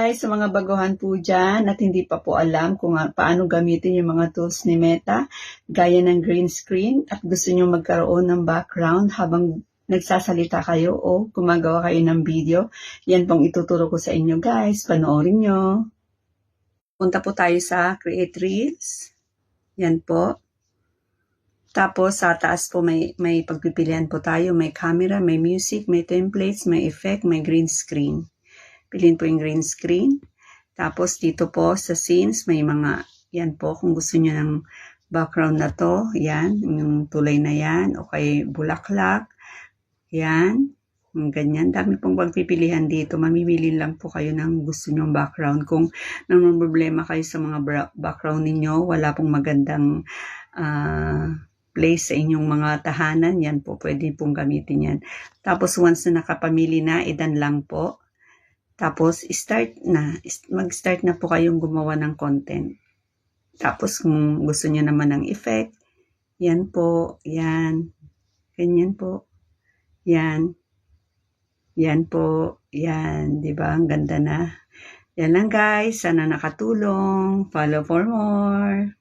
guys, sa mga baguhan po dyan at hindi pa po alam kung ah, paano gamitin yung mga tools ni Meta, gaya ng green screen at gusto nyo magkaroon ng background habang nagsasalita kayo o gumagawa kayo ng video, yan pong ituturo ko sa inyo guys. Panoorin nyo. Punta po tayo sa Create Reels. Yan po. Tapos sa taas po may, may pagpipilian po tayo. May camera, may music, may templates, may effect, may green screen. Pilin po yung green screen. Tapos dito po sa scenes may mga, yan po kung gusto niyo ng background na to, yan, yung tulay na yan, o kay bulaklak, yan, ganyan. Dami pong pagpipilian dito. Mamimili lang po kayo ng gusto nyong background. Kung naman problema kayo sa mga background ninyo, wala pong magandang ah, place sa inyong mga tahanan, yan po, pwede pong gamitin yan. Tapos once na nakapamili na, idan lang po. Tapos start na, mag-start na po kayong gumawa ng content. Tapos kung gusto niyo naman ng effect, yan po, yan, ganyan po, yan, yan po, yan, di ba? Ang ganda na. Yan lang guys, sana nakatulong. Follow for more.